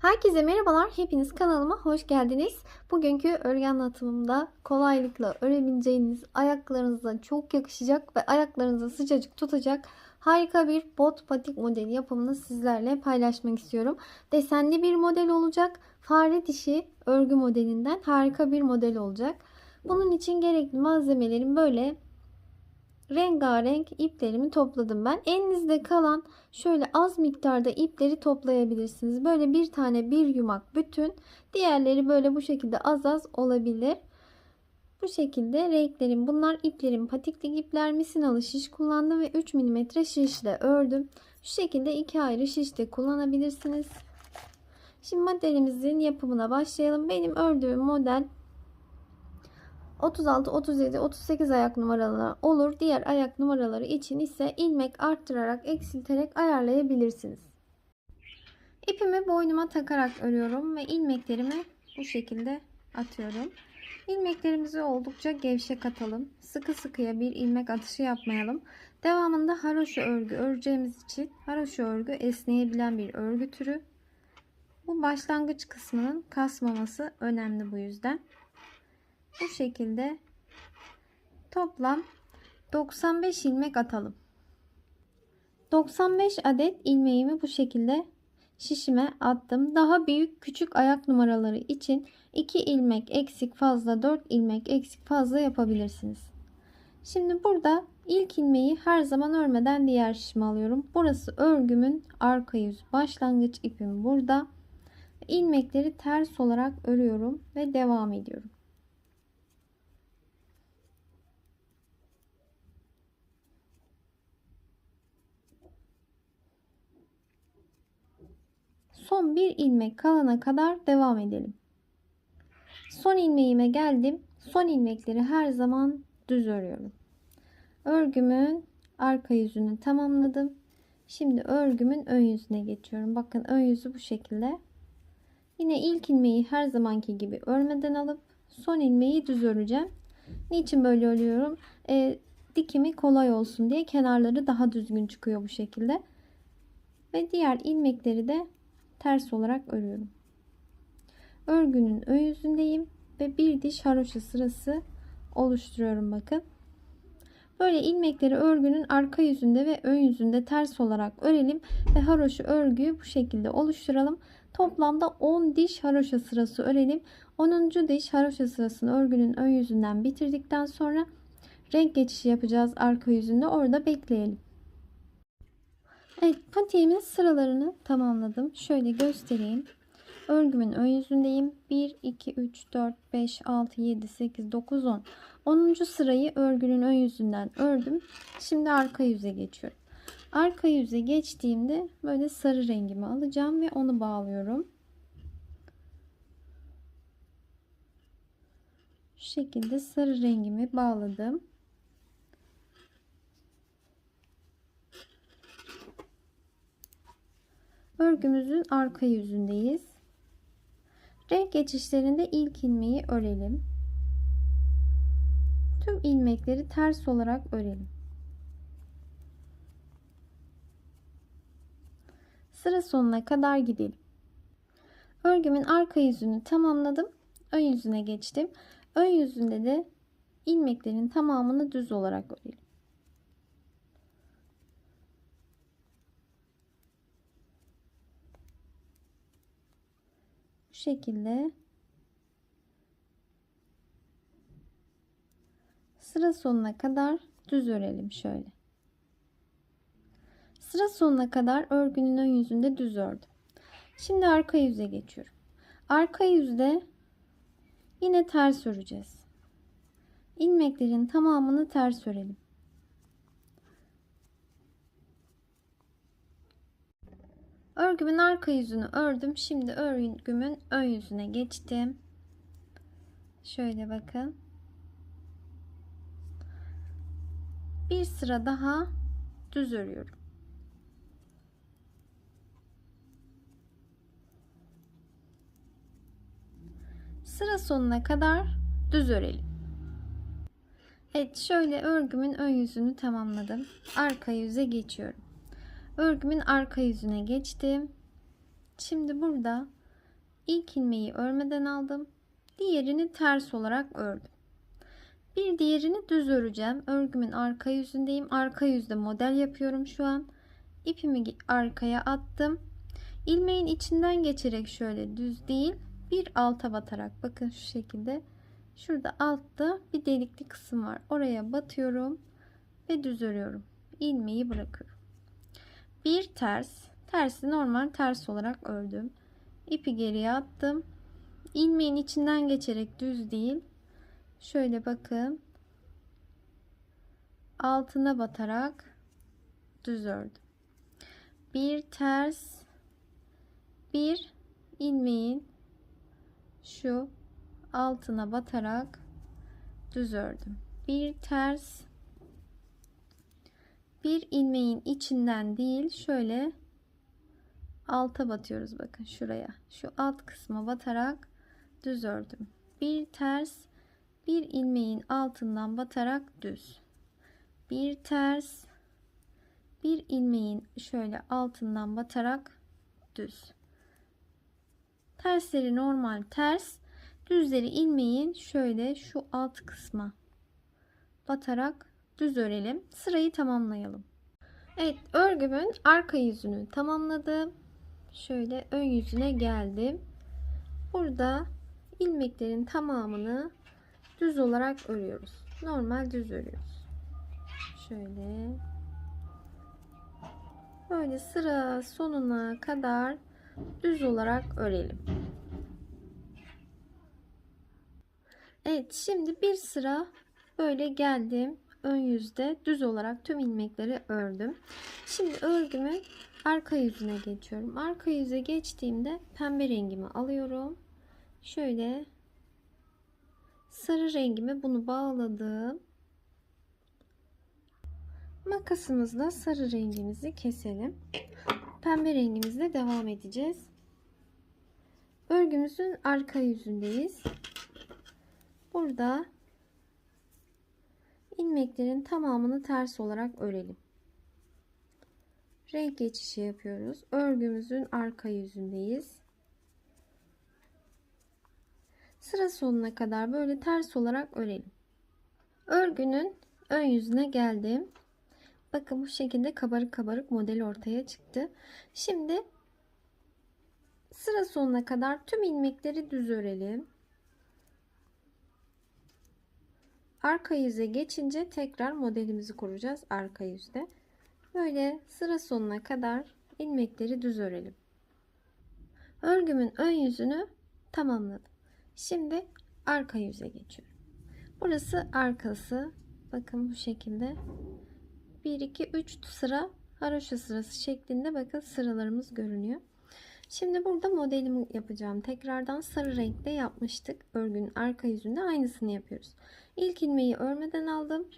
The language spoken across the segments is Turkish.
Herkese merhabalar. Hepiniz kanalıma hoş geldiniz. Bugünkü örgü anlatımımda kolaylıkla örebileceğiniz ayaklarınıza çok yakışacak ve ayaklarınıza sıcacık tutacak harika bir bot patik modeli yapımını sizlerle paylaşmak istiyorum. Desenli bir model olacak. Fare dişi örgü modelinden harika bir model olacak. Bunun için gerekli malzemelerim böyle rengarenk iplerimi topladım ben. Elinizde kalan şöyle az miktarda ipleri toplayabilirsiniz. Böyle bir tane bir yumak bütün. Diğerleri böyle bu şekilde az az olabilir. Bu şekilde renklerim bunlar iplerim patikli ipler misinalı şiş kullandım ve 3 mm şişle ördüm. Şu şekilde iki ayrı şiş de kullanabilirsiniz. Şimdi modelimizin yapımına başlayalım. Benim ördüğüm model 36, 37, 38 ayak numaraları olur. Diğer ayak numaraları için ise ilmek arttırarak, eksilterek ayarlayabilirsiniz. İpimi boynuma takarak örüyorum ve ilmeklerimi bu şekilde atıyorum. İlmeklerimizi oldukça gevşek atalım. Sıkı sıkıya bir ilmek atışı yapmayalım. Devamında haroşa örgü öreceğimiz için haroşa örgü esneyebilen bir örgü türü. Bu başlangıç kısmının kasmaması önemli bu yüzden. Bu şekilde toplam 95 ilmek atalım. 95 adet ilmeğimi bu şekilde şişime attım. Daha büyük küçük ayak numaraları için 2 ilmek eksik fazla 4 ilmek eksik fazla yapabilirsiniz. Şimdi burada ilk ilmeği her zaman örmeden diğer şişime alıyorum. Burası örgümün arka yüz başlangıç ipim burada. İlmekleri ters olarak örüyorum ve devam ediyorum. Son bir ilmek kalana kadar devam edelim. Son ilmeğime geldim. Son ilmekleri her zaman düz örüyorum. Örgümün arka yüzünü tamamladım. Şimdi örgümün ön yüzüne geçiyorum. Bakın ön yüzü bu şekilde. Yine ilk ilmeği her zamanki gibi örmeden alıp son ilmeği düz öreceğim. Niçin böyle örüyorum? E, dikimi kolay olsun diye kenarları daha düzgün çıkıyor bu şekilde. Ve diğer ilmekleri de ters olarak örüyorum. Örgünün ön yüzündeyim ve bir diş haroşa sırası oluşturuyorum bakın. Böyle ilmekleri örgünün arka yüzünde ve ön yüzünde ters olarak örelim ve haroşa örgüyü bu şekilde oluşturalım. Toplamda 10 diş haroşa sırası örelim. 10. diş haroşa sırasını örgünün ön yüzünden bitirdikten sonra renk geçişi yapacağız arka yüzünde. Orada bekleyelim. Evet patiğimin sıralarını tamamladım. Şöyle göstereyim. Örgümün ön yüzündeyim. 1, 2, 3, 4, 5, 6, 7, 8, 9, 10. 10. sırayı örgünün ön yüzünden ördüm. Şimdi arka yüze geçiyorum. Arka yüze geçtiğimde böyle sarı rengimi alacağım ve onu bağlıyorum. Şu şekilde sarı rengimi bağladım. Örgümüzün arka yüzündeyiz. Renk geçişlerinde ilk ilmeği örelim. Tüm ilmekleri ters olarak örelim. Sıra sonuna kadar gidelim. Örgümün arka yüzünü tamamladım. Ön yüzüne geçtim. Ön yüzünde de ilmeklerin tamamını düz olarak örelim. Şekilde sıra sonuna kadar düz örelim şöyle. Sıra sonuna kadar örgünün ön yüzünde düz ördüm. Şimdi arka yüze geçiyorum. Arka yüzde yine ters öreceğiz. İlmeklerin tamamını ters örelim. Örgümün arka yüzünü ördüm. Şimdi örgümün ön yüzüne geçtim. Şöyle bakın. Bir sıra daha düz örüyorum. Sıra sonuna kadar düz örelim. Evet şöyle örgümün ön yüzünü tamamladım. Arka yüze geçiyorum. Örgümün arka yüzüne geçtim. Şimdi burada İlk ilmeği örmeden aldım. Diğerini ters olarak ördüm. Bir diğerini düz öreceğim. Örgümün arka yüzündeyim. Arka yüzde model yapıyorum şu an. İpimi arkaya attım. İlmeğin içinden geçerek şöyle düz değil bir alta batarak bakın şu şekilde şurada altta bir delikli kısım var. Oraya batıyorum ve düz örüyorum. ilmeği bırakıyorum. Bir ters. Tersi normal ters olarak ördüm. İpi geriye attım. ilmeğin içinden geçerek düz değil. Şöyle bakın. Altına batarak düz ördüm. Bir ters bir ilmeğin şu altına batarak düz ördüm. Bir ters bir ilmeğin içinden değil şöyle alta batıyoruz bakın şuraya. Şu alt kısma batarak düz ördüm. Bir ters bir ilmeğin altından batarak düz. Bir ters bir ilmeğin şöyle altından batarak düz. Tersleri normal ters düzleri ilmeğin şöyle şu alt kısma batarak düz örelim sırayı tamamlayalım. Evet örgümün arka yüzünü tamamladım. Şöyle ön yüzüne geldim. Burada ilmeklerin tamamını düz olarak örüyoruz. Normal düz örüyoruz. Şöyle. Böyle sıra sonuna kadar düz olarak örelim. Evet şimdi bir sıra böyle geldim. Ön yüzde düz olarak tüm ilmekleri ördüm. Şimdi örgümün arka yüzüne geçiyorum. Arka yüze geçtiğimde pembe rengimi alıyorum. Şöyle sarı rengimi bunu bağladım. Makasımızla sarı rengimizi keselim pembe rengimizle devam edeceğiz. Örgümüzün arka yüzündeyiz. Burada ilmeklerin tamamını ters olarak örelim. Renk geçişi yapıyoruz. Örgümüzün arka yüzündeyiz. Sıra sonuna kadar böyle ters olarak örelim. Örgünün ön yüzüne geldim. Bakın bu şekilde kabarık kabarık model ortaya çıktı. Şimdi sıra sonuna kadar tüm ilmekleri düz örelim. Arka yüze geçince tekrar modelimizi kuracağız arka yüzde. Böyle sıra sonuna kadar ilmekleri düz örelim. Örgümün ön yüzünü tamamladım. Şimdi arka yüze geçiyorum. Burası arkası. Bakın bu şekilde 1 2 3 sıra haroşa sırası şeklinde bakın sıralarımız görünüyor. Şimdi burada modelimi yapacağım. Tekrardan sarı renkte yapmıştık. Örgünün arka yüzünde aynısını yapıyoruz. İlk ilmeği örmeden aldım.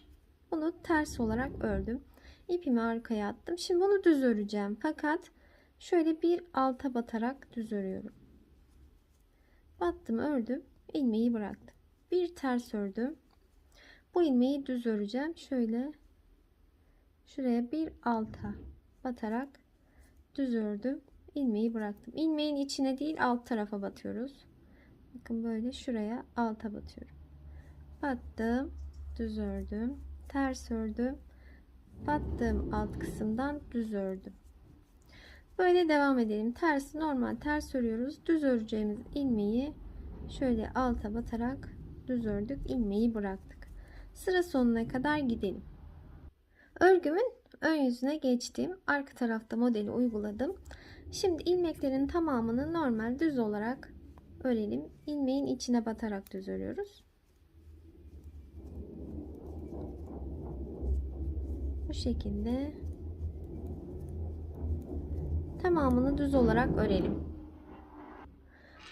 Bunu ters olarak ördüm. İpimi arkaya attım. Şimdi bunu düz öreceğim. Fakat şöyle bir alta batarak düz örüyorum. Battım ördüm. ilmeği bıraktım. Bir ters ördüm. Bu ilmeği düz öreceğim. Şöyle şuraya bir alta batarak düz ördüm ilmeği bıraktım. İlmeğin içine değil alt tarafa batıyoruz. Bakın böyle şuraya alta batıyorum. Battım düz ördüm ters ördüm. Battım alt kısımdan düz ördüm. Böyle devam edelim. Ters normal ters örüyoruz. Düz öreceğimiz ilmeği şöyle alta batarak düz ördük ilmeği bıraktık. Sıra sonuna kadar gidelim. Örgümün ön yüzüne geçtim. Arka tarafta modeli uyguladım. Şimdi ilmeklerin tamamını normal düz olarak örelim. İlmeğin içine batarak düz örüyoruz. Bu şekilde tamamını düz olarak örelim.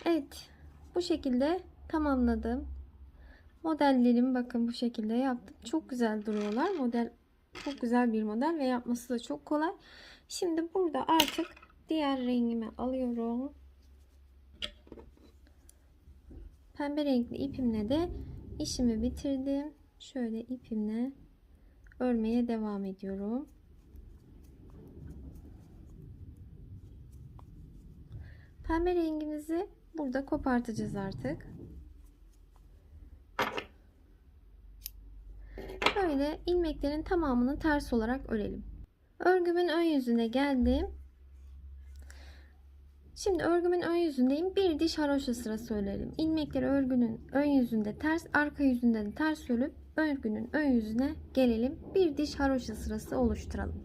Evet, bu şekilde tamamladım. Modellerimi bakın bu şekilde yaptım. Çok güzel duruyorlar. Model çok güzel bir model ve yapması da çok kolay. Şimdi burada artık diğer rengimi alıyorum. Pembe renkli ipimle de işimi bitirdim. Şöyle ipimle örmeye devam ediyorum. Pembe rengimizi burada kopartacağız artık. Böyle ilmeklerin tamamını ters olarak örelim. Örgümün ön yüzüne geldim. Şimdi örgümün ön yüzündeyim. Bir diş haroşa sırası örelim. İlmekleri örgünün ön yüzünde ters, arka yüzünde de ters örüp örgünün ön yüzüne gelelim. Bir diş haroşa sırası oluşturalım.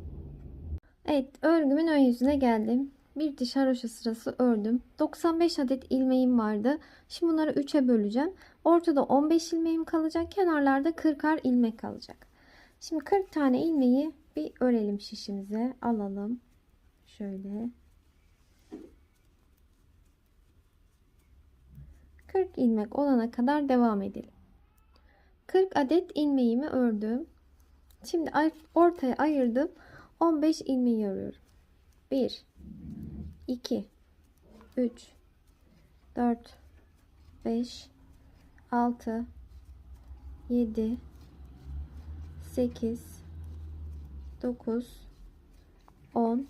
Evet, örgümün ön yüzüne geldim. Bir diş haroşa sırası ördüm. 95 adet ilmeğim vardı. Şimdi bunları 3'e böleceğim. Ortada 15 ilmeğim kalacak. Kenarlarda 40'ar ilmek kalacak. Şimdi 40 tane ilmeği bir örelim şişimize. Alalım. Şöyle. 40 ilmek olana kadar devam edelim. 40 adet ilmeğimi ördüm. Şimdi ortaya ayırdım. 15 ilmeği örüyorum. 1 2 3 4 5 6 7 8 9 10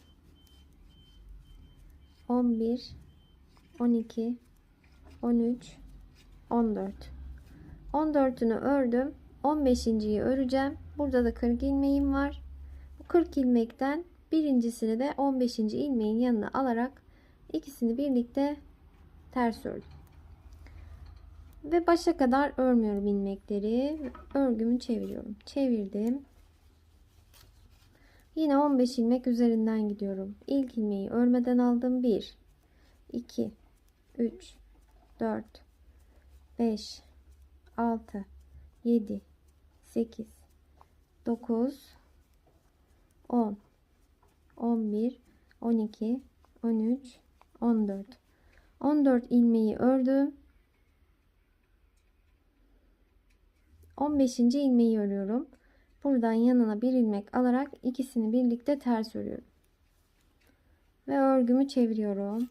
11 12 13 14 14'ünü ördüm 15.yi öreceğim. Burada da 40 ilmeğim var. Bu 40 ilmekten birincisini de 15. ilmeğin yanına alarak ikisini birlikte ters ördüm. Ve başa kadar örmüyorum ilmekleri. Örgümü çeviriyorum. Çevirdim. Yine 15 ilmek üzerinden gidiyorum. İlk ilmeği örmeden aldım. 1 2 3 4 5 6 7 8 9 10 11 12 13 14 14 ilmeği ördüm. 15. ilmeği örüyorum. Buradan yanına bir ilmek alarak ikisini birlikte ters örüyorum. Ve örgümü çeviriyorum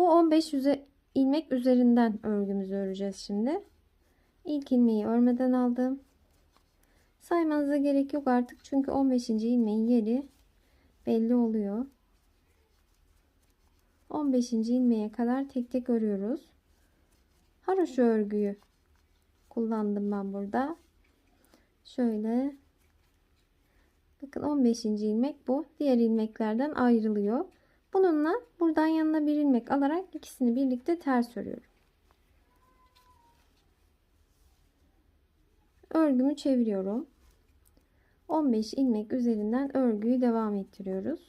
bu 15 yüze, ilmek üzerinden örgümüzü öreceğiz şimdi. İlk ilmeği örmeden aldım. Saymanıza gerek yok artık çünkü 15. ilmeğin yeri belli oluyor. 15. ilmeğe kadar tek tek örüyoruz. Haroşa örgüyü kullandım ben burada. Şöyle bakın 15. ilmek bu. Diğer ilmeklerden ayrılıyor. Bununla buradan yanına bir ilmek alarak ikisini birlikte ters örüyorum. Örgümü çeviriyorum. 15 ilmek üzerinden örgüyü devam ettiriyoruz.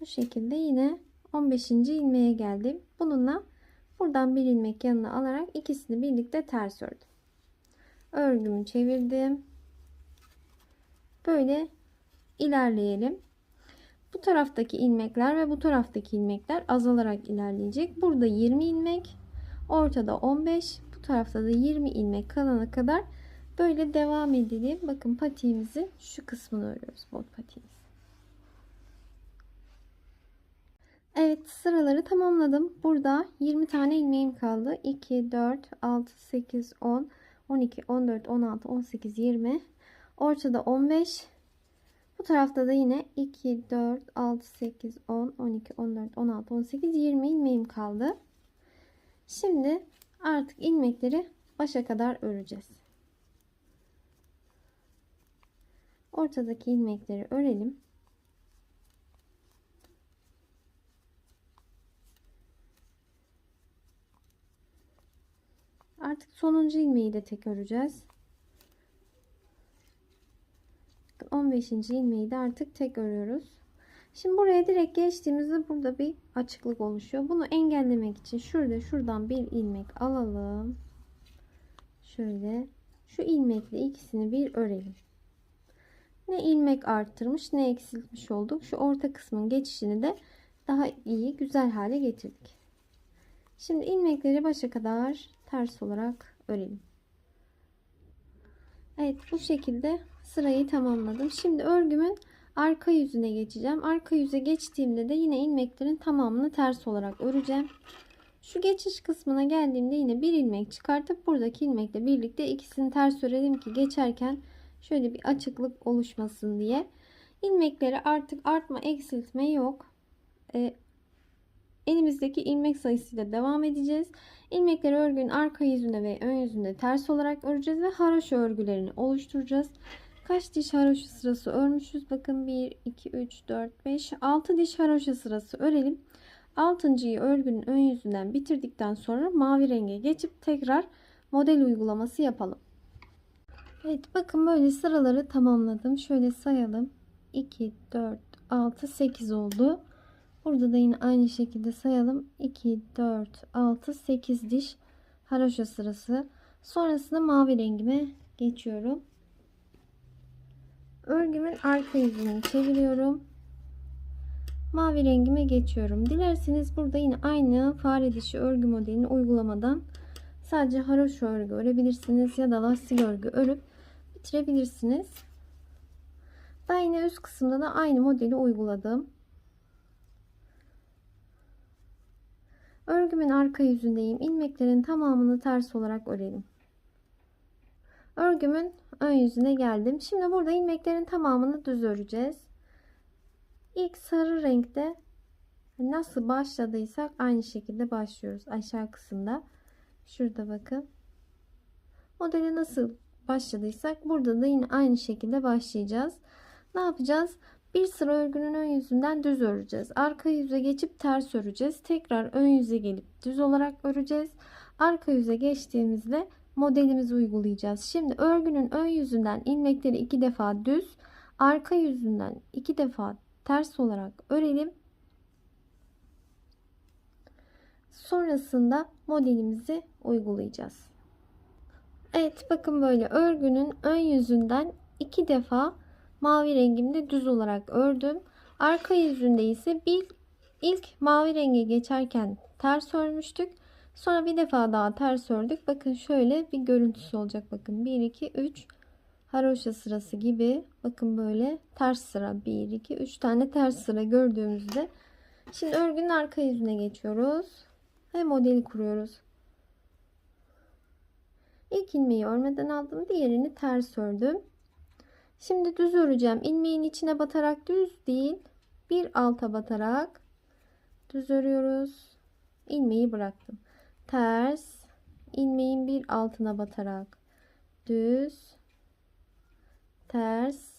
Bu şekilde yine 15. ilmeğe geldim. Bununla buradan bir ilmek yanına alarak ikisini birlikte ters ördüm. Örgümü çevirdim. Böyle ilerleyelim. Bu taraftaki ilmekler ve bu taraftaki ilmekler azalarak ilerleyecek. Burada 20 ilmek, ortada 15, bu tarafta da 20 ilmek kalana kadar böyle devam edelim. Bakın patiğimizin şu kısmını örüyoruz. Bot patiğimiz. Evet sıraları tamamladım. Burada 20 tane ilmeğim kaldı. 2, 4, 6, 8, 10, 12, 14, 16, 18, 20. Ortada 15. Bu tarafta da yine 2, 4, 6, 8, 10, 12, 14, 16, 18, 20 ilmeğim kaldı. Şimdi artık ilmekleri başa kadar öreceğiz. Ortadaki ilmekleri örelim. Artık sonuncu ilmeği de tek öreceğiz. 15. ilmeği de artık tek örüyoruz. Şimdi buraya direkt geçtiğimizde burada bir açıklık oluşuyor. Bunu engellemek için şurada şuradan bir ilmek alalım. Şöyle şu ilmekle ikisini bir örelim. Ne ilmek arttırmış ne eksiltmiş olduk. Şu orta kısmın geçişini de daha iyi güzel hale getirdik. Şimdi ilmekleri başa kadar ters olarak örelim. Evet bu şekilde sırayı tamamladım. Şimdi örgümün arka yüzüne geçeceğim. Arka yüze geçtiğimde de yine ilmeklerin tamamını ters olarak öreceğim. Şu geçiş kısmına geldiğimde yine bir ilmek çıkartıp buradaki ilmekle birlikte ikisini ters örelim ki geçerken şöyle bir açıklık oluşmasın diye. İlmekleri artık artma eksiltme yok. Ee, elimizdeki ilmek sayısıyla devam edeceğiz. İlmekleri örgünün arka yüzünde ve ön yüzünde ters olarak öreceğiz ve haroşa örgülerini oluşturacağız. Kaç diş haroşa sırası örmüşüz? Bakın 1, 2, 3, 4, 5, 6 diş haroşa sırası örelim. Altıncıyı örgünün ön yüzünden bitirdikten sonra mavi renge geçip tekrar model uygulaması yapalım. Evet bakın böyle sıraları tamamladım. Şöyle sayalım. 2, 4, 6, 8 oldu. Burada da yine aynı şekilde sayalım. 2, 4, 6, 8 diş haroşa sırası. Sonrasında mavi rengime geçiyorum. Örgümün arka yüzünü çeviriyorum. Mavi rengime geçiyorum. Dilerseniz burada yine aynı fare dişi örgü modelini uygulamadan sadece haroşa örgü örebilirsiniz ya da lastik örgü örüp bitirebilirsiniz. Ben yine üst kısımda da aynı modeli uyguladım. Örgümün arka yüzündeyim. İlmeklerin tamamını ters olarak örelim. Örgümün ön yüzüne geldim. Şimdi burada ilmeklerin tamamını düz öreceğiz. İlk sarı renkte nasıl başladıysak aynı şekilde başlıyoruz. Aşağı kısımda. Şurada bakın. Modeli nasıl başladıysak burada da yine aynı şekilde başlayacağız. Ne yapacağız? Bir sıra örgünün ön yüzünden düz öreceğiz. Arka yüze geçip ters öreceğiz. Tekrar ön yüze gelip düz olarak öreceğiz. Arka yüze geçtiğimizde modelimizi uygulayacağız. Şimdi örgünün ön yüzünden ilmekleri iki defa düz, arka yüzünden iki defa ters olarak örelim. Sonrasında modelimizi uygulayacağız. Evet bakın böyle örgünün ön yüzünden iki defa mavi rengimde düz olarak ördüm. Arka yüzünde ise bir ilk mavi renge geçerken ters örmüştük. Sonra bir defa daha ters ördük. Bakın şöyle bir görüntüsü olacak. Bakın 1 2 3 haroşa sırası gibi. Bakın böyle ters sıra 1 2 3 tane ters sıra gördüğümüzde şimdi örgünün arka yüzüne geçiyoruz ve modeli kuruyoruz. İlk ilmeği örmeden aldım. Diğerini ters ördüm. Şimdi düz öreceğim. İlmeğin içine batarak düz değil, bir alta batarak düz örüyoruz. İlmeği bıraktım. Ters, ilmeğin bir altına batarak düz, ters,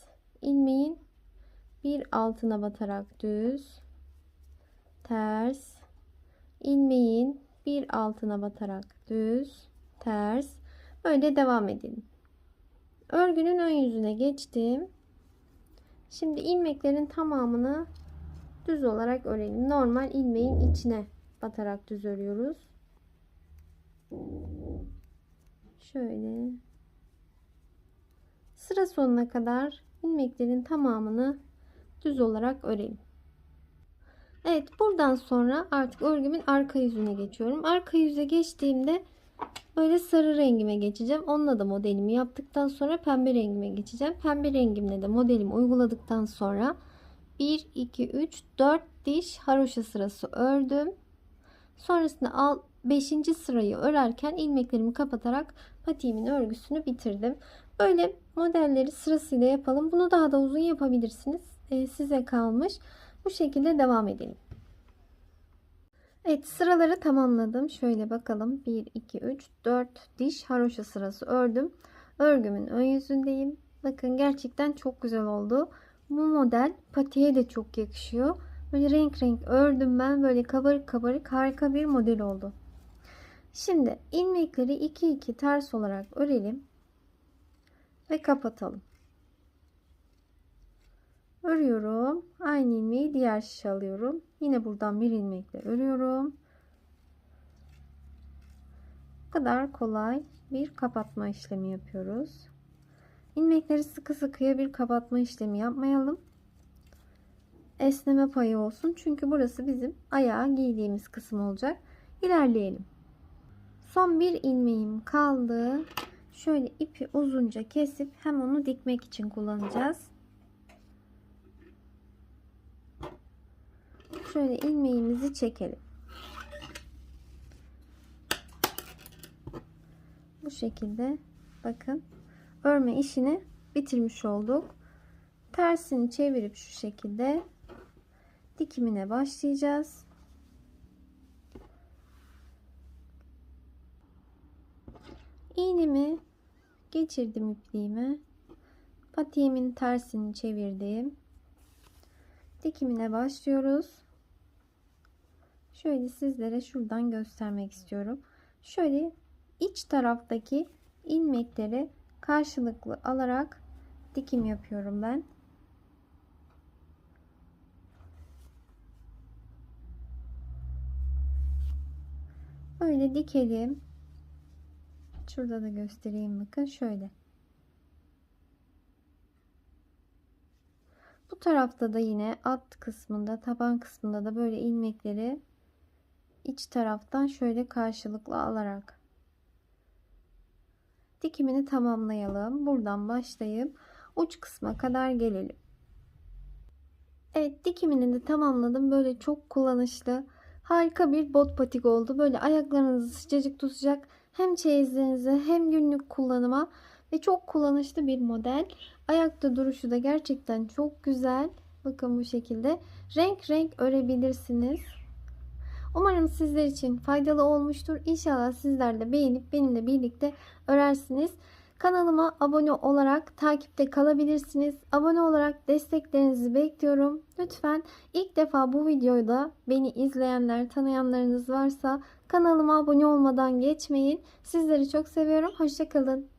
ilmeğin bir altına batarak düz, ters, ilmeğin bir altına batarak düz, ters. Böyle devam edelim. Örgünün ön yüzüne geçtim. Şimdi ilmeklerin tamamını düz olarak örelim. Normal ilmeğin içine batarak düz örüyoruz. Şöyle. Sıra sonuna kadar ilmeklerin tamamını düz olarak örelim. Evet buradan sonra artık örgümün arka yüzüne geçiyorum. Arka yüze geçtiğimde Böyle sarı rengime geçeceğim. Onunla da modelimi yaptıktan sonra pembe rengime geçeceğim. Pembe rengimle de modelimi uyguladıktan sonra 1, 2, 3, 4 diş haroşa sırası ördüm. Sonrasında al 5. sırayı örerken ilmeklerimi kapatarak patiğimin örgüsünü bitirdim. Böyle modelleri sırasıyla yapalım. Bunu daha da uzun yapabilirsiniz. Ee, size kalmış. Bu şekilde devam edelim. Evet sıraları tamamladım. Şöyle bakalım. 1, 2, 3, 4 diş haroşa sırası ördüm. Örgümün ön yüzündeyim. Bakın gerçekten çok güzel oldu. Bu model patiye de çok yakışıyor. Böyle renk renk ördüm ben. Böyle kabarık kabarık harika bir model oldu. Şimdi ilmekleri 2 2 ters olarak örelim. Ve kapatalım. Örüyorum. Aynı ilmeği diğer şişe alıyorum. Yine buradan bir ilmekle örüyorum. Bu kadar kolay bir kapatma işlemi yapıyoruz. İlmekleri sıkı sıkıya bir kapatma işlemi yapmayalım. Esneme payı olsun. Çünkü burası bizim ayağı giydiğimiz kısım olacak. İlerleyelim. Son bir ilmeğim kaldı. Şöyle ipi uzunca kesip hem onu dikmek için kullanacağız. Şöyle ilmeğimizi çekelim. Bu şekilde bakın örme işini bitirmiş olduk. Tersini çevirip şu şekilde dikimine başlayacağız. İğnemi geçirdim ipliğime. Patiğimin tersini çevirdim. Dikimine başlıyoruz. Şöyle sizlere şuradan göstermek istiyorum. Şöyle iç taraftaki ilmekleri karşılıklı alarak dikim yapıyorum ben. Böyle dikelim. Şurada da göstereyim bakın şöyle. Bu tarafta da yine alt kısmında taban kısmında da böyle ilmekleri iç taraftan şöyle karşılıklı alarak dikimini tamamlayalım. Buradan başlayıp uç kısma kadar gelelim. Evet dikimini de tamamladım. Böyle çok kullanışlı harika bir bot patik oldu. Böyle ayaklarınızı sıcacık tutacak hem çeyizlerinize hem günlük kullanıma ve çok kullanışlı bir model. Ayakta duruşu da gerçekten çok güzel. Bakın bu şekilde renk renk örebilirsiniz. Umarım sizler için faydalı olmuştur. İnşallah sizler de beğenip benimle birlikte örersiniz. Kanalıma abone olarak takipte kalabilirsiniz. Abone olarak desteklerinizi bekliyorum. Lütfen ilk defa bu videoda beni izleyenler, tanıyanlarınız varsa kanalıma abone olmadan geçmeyin. Sizleri çok seviyorum. Hoşçakalın.